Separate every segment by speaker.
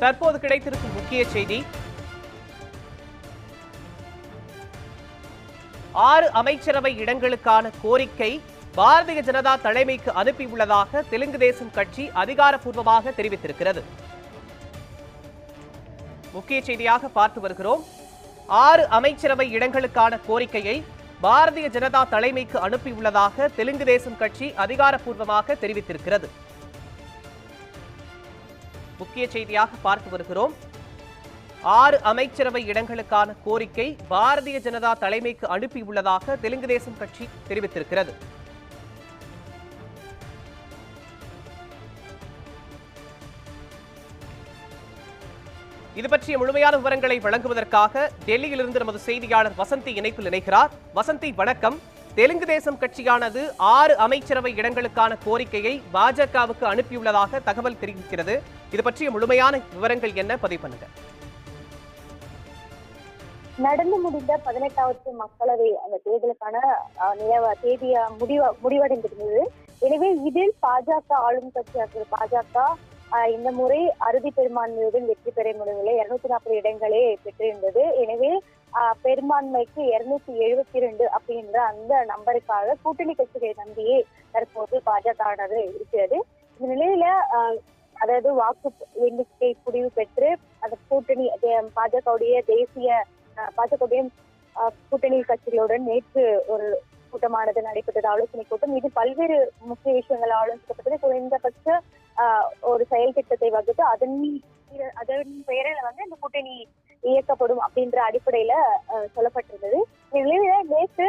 Speaker 1: தற்போது கிடைத்திருக்கும் முக்கிய செய்தி. ஆறு அமைச்சரவை இடங்களுக்கான கோரிக்கை பாரதிய ஜனதா தலைமைக்கு அனுப்பியுள்ளதாக தெலுங்கு தேசம் கட்சி அதிகாரப்பூர்வமாக தெரிவித்திருக்கிறது. முக்கிய செய்தியாக பார்த்து வருகிறோம். ஆறு அமைச்சரவை இடங்களுக்கான கோரிக்கையை பாரதிய ஜனதா தலைமைக்கு அனுப்பியுள்ளதாக தெலுங்கு தேசம் கட்சி அதிகாரப்பூர்வமாக தெரிவித்திருக்கிறது. முக்கிய செய்தியாக பார்த்து வருகிறோம். ஆறு அமைச்சரவை இடங்களுக்கான கோரிக்கை பாரதிய ஜனதா தலைமைக்கு அனுப்பியுள்ளதாக தெலுங்கு தேசம் கட்சி தெரிவித்திருக்கிறது. இது பற்றிய முழுமையான விவரங்களை வழங்குவதற்காக டெல்லியிலிருந்து நமது செய்தியாளர் வசந்தி இணைப்பில் இணைகிறார். வசந்தி வணக்கம். தெலுங்கு தேசம் கட்சியானது ஆறு அமைச்சரவை இடங்களுக்கான கோரிக்கையை பாஜகவுக்கு அனுப்பியுள்ளதாக தகவல் தெரிவிக்கிறது. இது பற்றிய முழுமையான விவரங்கள் என்ன? பதிவு பண்ணுங்க.
Speaker 2: நடந்து முடிந்த பதினெட்டாவது மக்களவை அந்த தேர்தலுக்கான தேதிய முடிவ முடிவடைந்திருந்தது எனவே இதில் பாஜக ஆளும் கட்சியாக பாஜக இந்த முறை அறுதி பெரும்பான்மையுடன் வெற்றி பெற முடியவில்லை. இருநூத்தி நாற்பது இடங்களே பெற்றிருந்தது. எனவே பெரும்பான்மைக்கு இருநூத்தி எழுபத்தி ரெண்டு அப்படின்ற அந்த நம்பருக்காக கூட்டணி கட்சிகளை நம்பியே தற்போது பாஜக இருக்கிறது. இந்த நிலையில அதாவது வாக்கு எண்ணிக்கை முடிவு பெற்று அந்த கூட்டணி தே- பாஜகவுடைய தேசிய அஹ் பாஜகவுடைய அஹ், கூட்டணி கட்சிகளுடன் நேற்று ஒரு கூட்டமானது நடைபெற்றது. ஆலோசனை கூட்டம். இது பல்வேறு முக்கிய விஷயங்கள் ஆலோசிக்கப்பட்டது. குறைந்தபட்ச ஒரு செயல் திட்டத்தை வகுத்து அதன் அதன் பெயரில் வந்து இந்த கூட்டணி இயக்கப்படும் அப்படின்ற அடிப்படையில அஹ், சொல்லப்பட்டிருந்தது. இந்த நேற்று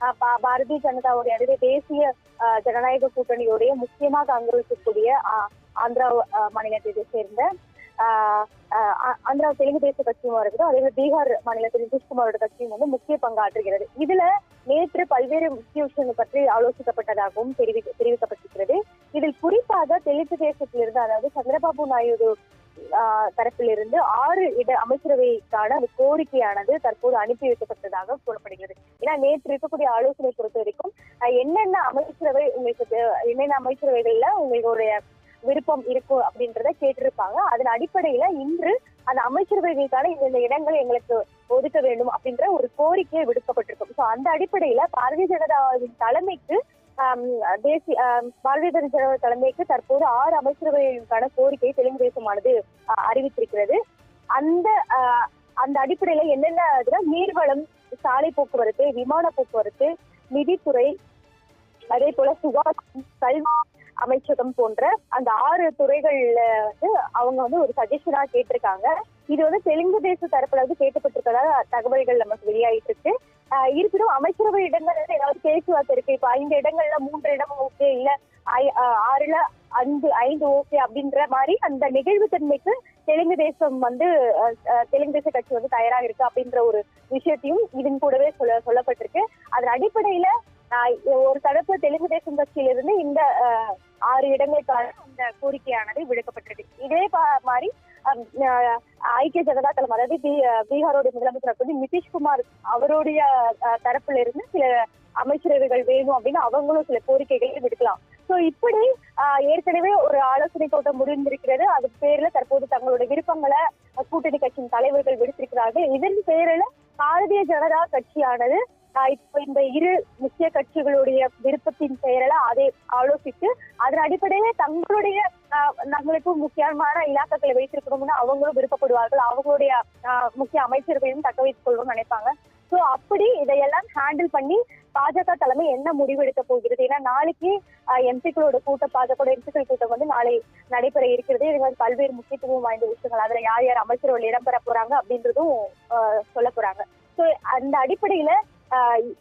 Speaker 2: அஹ், பா- பாரதிய ஜனதாவுடைய அதாவது தேசிய ஜனநாயக கூட்டணியுடைய முக்கியமாக அங்கு இருக்கக்கூடிய ஆந்திரா மாநிலத்தை சேர்ந்த ஆஹ் ஆஹ் ஆந்திரா தெலுங்கு தேச கட்சியும் இருக்குது அதே மாதிரி பீகார் மாநிலத்தில் நிதிஷ்குமாரோட கட்சியும் வந்து முக்கிய பங்காற்றுகிறது. இதுல நேற்று பல்வேறு முக்கிய விஷயங்கள் பற்றி ஆலோசிக்கப்பட்டதாகவும் தெரிவி தெரிவிக்கப்பட்டிருக்கிறது. இதில் குறிப்பாக தெலுங்கு தேசத்திலிருந்து அதாவது சந்திரபாபு நாயுடு ஆஹ் தரப்பிலிருந்து ஆறு இட அமைச்சரவைக்கான அந்த கோரிக்கையானது தற்போது அனுப்பி வைக்கப்பட்டதாக கூறப்படுகிறது. ஏன்னா நேற்று இருக்கக்கூடிய ஆலோசனை பொறுத்த வரைக்கும் என்னென்ன அமைச்சரவை உங்களுக்கு என்னென்ன அமைச்சரவைகள்ல உங்களுடைய விருப்பம் இருக்கும் அப்படின்றத கேட்டிருப்பாங்க. அதன் அடிப்படையில இன்று அந்த அமைச்சரவைகளுக்கான இந்த இடங்கள் எங்களுக்கு ஒதுக்க வேண்டும் அப்படின்ற ஒரு கோரிக்கை விடுக்கப்பட்டிருக்கும். சோ அந்த அடிப்படையில பாரதிய ஜனதாவின் தலைமைக்கு தேசிய பாரதிய ஜனதா தலைமைக்கு தற்போது ஆறு அமைச்சரவைகளுக்கான கோரிக்கையை தெலுங்கு தேசமானது அறிவித்திருக்கிறது. அந்த அந்த அடிப்படையில என்னென்ன நீர்வளம் சாலை போக்குவரத்து விமான போக்குவரத்து நிதித்துறை அதே போல சுகாதாரம் கல்வி அமைச்சகம் போன்ற அந்த ஆறு துறைகள்ல வந்து அவங்க வந்து ஒரு சஜஷனா கேட்டிருக்காங்க. இது வந்து தெலுங்கு தேச தரப்புல வந்து கேட்கப்பட்டிருக்கதா தகவல்கள் நமக்கு வெளியாயிட்டு இருக்கு. இருப்பினும் அமைச்சரவை இடங்கள்ல ஏதாவது பேச்சுவார்த்தை இருக்கு. இப்ப ஐந்து இடங்கள்ல மூன்று இடம் ஓகே இல்ல ஐ- ஆறுல அஞ்சு ஐந்து ஓகே அப்படின்ற மாதிரி அந்த நிகழ்வு தன்மைக்கு தெலுங்கு தேசம் வந்து தெலுங்கு தேச கட்சி வந்து தயாராக இருக்கு அப்படின்ற ஒரு விஷயத்தையும் இதன் கூடவே சொல்ல சொல்லப்பட்டிருக்கு. அதன் அடிப்படையில ஒரு தரப்பு தெலுங்கு தேசம் கட்சியிலிருந்து இந்த ஆறு இடங்களுக்கான அந்த கோரிக்கையானது விடுக்கப்பட்டது இதே பா- மாதிரி ஐக்கிய ஜனதா தளம் அதாவது பீ- முதலமைச்சர் வந்து நிதிஷ்குமார் அவருடைய தரப்புல இருந்து சில அமைச்சரவைகள் வேணும் அப்படின்னு அவங்களும் சில கோரிக்கைகளை விடுக்கலாம். சோ இப்படி ஆஹ், ஏற்கனவே ஒரு ஆலோசனை கூட்டம் முடிந்திருக்கிறது. அது பேர்ல தற்போது தங்களோட விருப்பங்களை கூட்டணி கட்சியின் தலைவர்கள் விடுத்திருக்கிறார்கள். இதன் பேரில் பாரதிய ஜனதா கட்சியானது இப்ப இந்த இரு முக்கிய கட்சிகளுடைய விருப்பத்தின் பெயரில் அதை ஆலோசித்து அதன் அடிப்படையில தங்களுடைய ஆஹ், முக்கியமான இலாக்காக்களை வைத்திருக்கணும்னு அவங்களும் விருப்பப்படுவார்கள். அவங்களுடைய முக்கிய அமைச்சர்களையும் தக்க வைத்துக் கொள்ளணும்னு நினைப்பாங்க. சோ அப்படி இதையெல்லாம் ஹேண்டில் பண்ணி பாஜக தலைமை என்ன முடிவு எடுக்க போகிறது? ஏன்னா நாளைக்கு எம்பிக்களோட கூட்டம் பாஜக எம்பிக்கள் கூட்டம் வந்து நாளை நடைபெற இருக்கிறது. இது வந்து பல்வேறு முக்கியத்துவம் வாய்ந்த விஷயங்கள். அதுல யார் யார் அமைச்சர்கள் இடம்பெற போறாங்க அப்படின்றதும் சொல்ல போறாங்க. சோ அந்த அடிப்படையில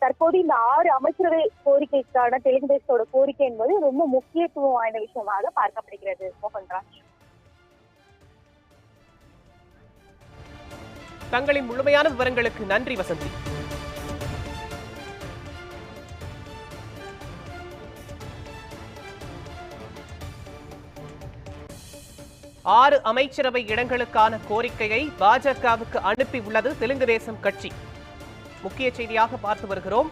Speaker 2: தற்போது இந்த ஆறு அமைச்சரவை கோரிக்கைக்கான தெலுங்கு தேசத்தோட கோரிக்கை என்பது ரொம்ப முக்கியத்துவம் வாய்ந்த விஷயமாக பார்க்கப்படுகிறது. மோகன்ராஜ்.
Speaker 1: தங்களின் முழுமையான விவரங்களுக்கு நன்றி வசந்தி. ஆறு அமைச்சரவை இடங்களுக்கான கோரிக்கையை பாஜகவுக்கு அனுப்பியுள்ளது தெலுங்கு தேசம் கட்சி. முக்கிய செய்தியாக பார்த்து வருகிறோம்.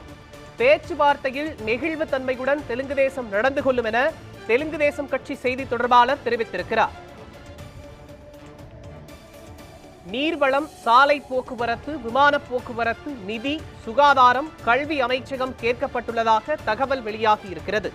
Speaker 1: பேச்சுவார்த்தையில் நெகிழ்வு தன்மையுடன் தெலுங்கு தேசம் நடந்து கொள்ளும் என தெலுங்கு தேசம் கட்சி செய்தி தொடர்பாளர் தெரிவித்திருக்கிறார். நீர்வளம் சாலை போக்குவரத்து விமான போக்குவரத்து நிதி சுகாதாரம் கல்வி அமைச்சகம் கேட்கப்பட்டுள்ளதாக தகவல் வெளியாகி இருக்கிறது.